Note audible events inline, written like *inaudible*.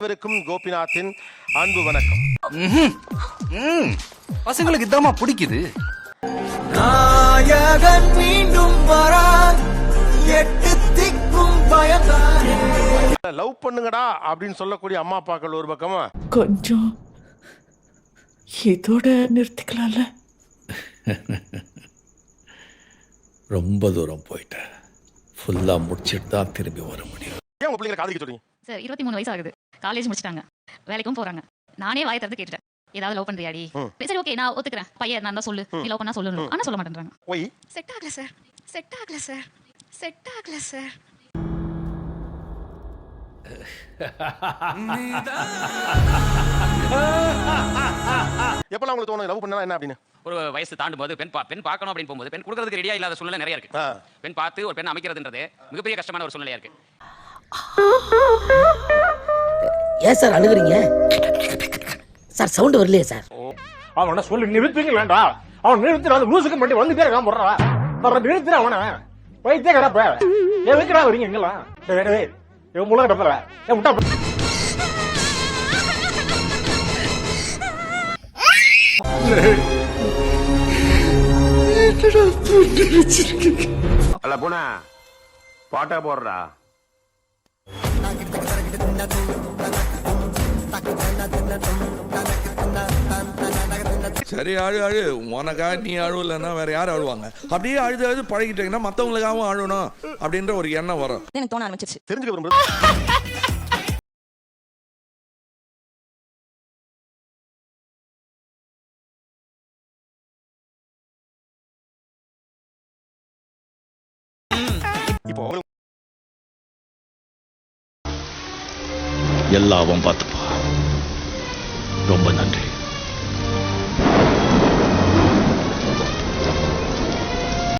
அனைவருக்கும் கோபிநாத்தின் அன்பு வணக்கம். பசங்களுக்கு இதாம்மா பிடிக்குது. நாயகன் மீண்டும் வரான். எட்டு திக்கும் பயந்தானே. லவ் பண்ணுங்கடா அப்படின்னு சொல்லக்கூடிய அம்மா அப்பாக்கள் ஒரு பக்கமா? கொஞ்சம் இதோட நிறுத்திக்கலாம்ல? *laughs* ரொம்ப தூரம் போயிட்டேன் ஃபுல்லாக முடிச்சிட்டு தான் திரும்பி வர முடியும். ஏன் உங்க பிள்ளைங்களை காதலிக்க சொல்றீங்க சார் இருபத்தி மூணு வயசு ஆகுது. காலேஜ் முடிச்சிட்டாங்க. வேலைக்கும் போறாங்க. நானே வாயை திறந்து கேட்டுட்டேன். ஏதாவது லவ் பண்றியாடி. சரி ஓகே நான் ஒத்துக்கிறேன். பையன் நான் தான் சொல்லு நீ லவ் பண்ணா சொல்லணும் ஆனா சொல்ல மாட்டேன்றாங்க. செட் ஆகல சார் செட் ஆகல சார் செட் ஆகல சார் *laughs* எப்பெல்லாம் உங்களுக்கு தோணும் லவ் பண்ணா என்ன அப்படின்னு? ஒரு வயசு தாண்டும் போது பெண் பா பெண் பார்க்கணும் அப்படின்னு போகும்போது பெண் கொடுக்கறதுக்கு ரெடியா இல்லாத சூழ்நிலை நிறைய இருக்கு. பெண் பார்த்து ஒரு பெண் அமைக்கிறதுன்றது மிகப்பெரிய கஷ்டமான ஒரு சூழ்நிலையா இருக்கு. *laughs* ஏன் சார் அழுகுறீங்க? சார் சவுண்ட் வரலையே சார். அவனை சொல்லி நிறுத்துங்களேண்டா அவன் நிறுத்தின அந்த லூசுக்கு மட்டும் வந்து பேர் போடுறா வர நிறுத்தின அவனை. வைத்தே கிடப்ப எதுக்குடா வரீங்க இங்கெல்லாம்? டேய், டேய், இவன் முள்ள கிடப்பல ஏன் விட்டா அல்ல பூனா. பாட்டா போடுறா. சரி அழு அழு உனக்காக நீ அழுவலைன்னா வேற யார் அழுவாங்க அப்படியே அழுது அழுது பழகிட்டீங்கன்னா மற்றவங்களுக்காகவும் அழணும் அப்படின்ற ஒரு எண்ணம் வரும். எனக்கு தோண ஆரம்பிச்சிருச்சு. தெரிஞ்சுக்க விரும்புறது இப்போ உங்களுக்கு எல்லாம் அவன் பார்த்துப்பா ரொம்ப நன்றி.